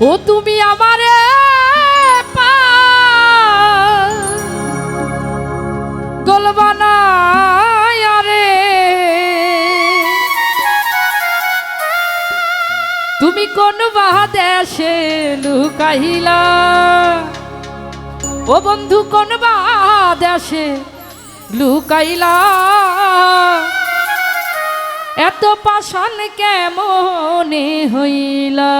ও তুমি আমারে গোলবানায়ারে তুমি কোন বাহাদেশে লুকাইলা? ও বন্ধু, কোন বাহাদেশে লুকাইলা? এত পাশান কেমন হইলা?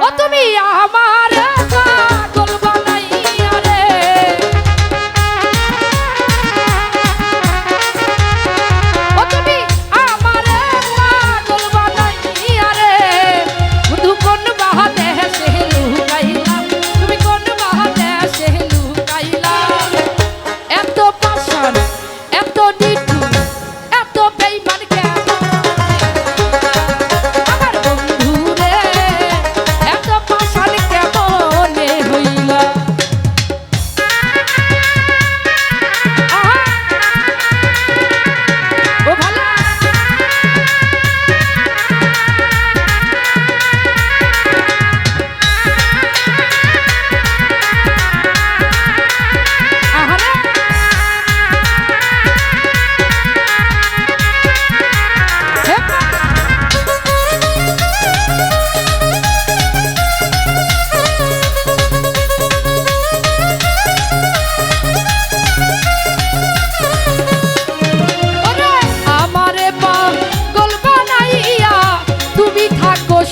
ও তুমি আমার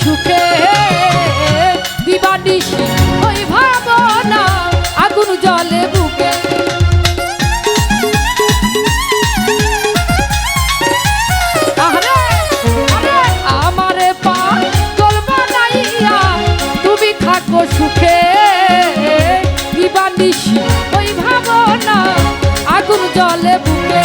সুখে দিবানিসি ওই ভাবনা আগুন জলে বুকে। আমারে পা চলব নাইয়া তুমি থাকো সুখে। দিবানিসি ওই ভাবনা আগুন জলে বুকে।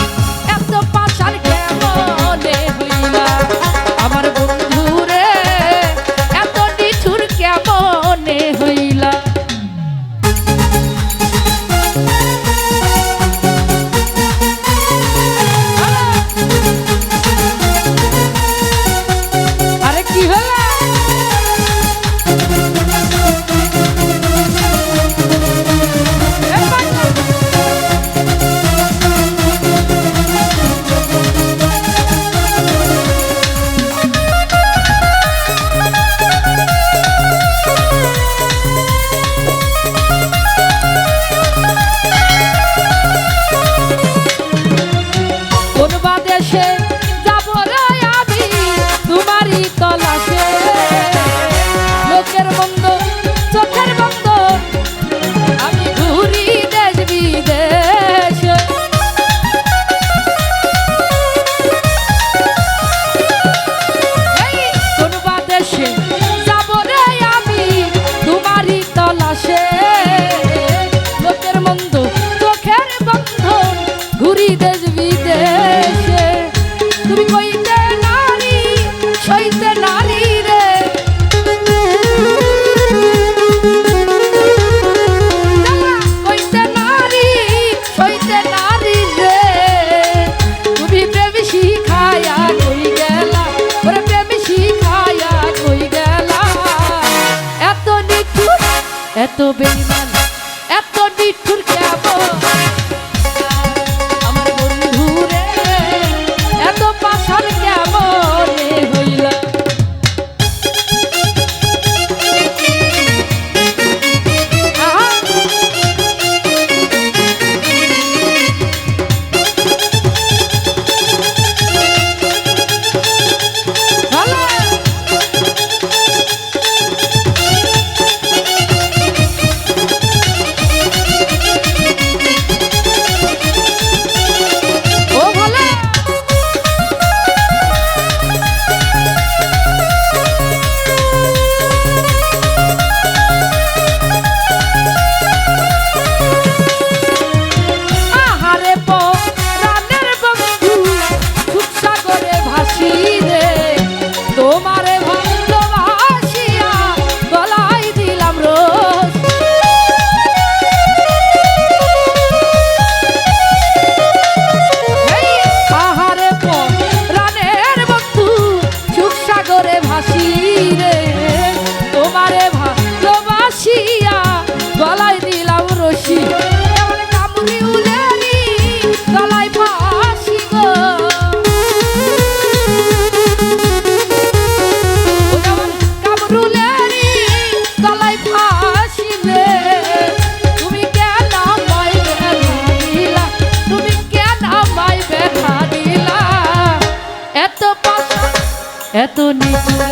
এত নিচু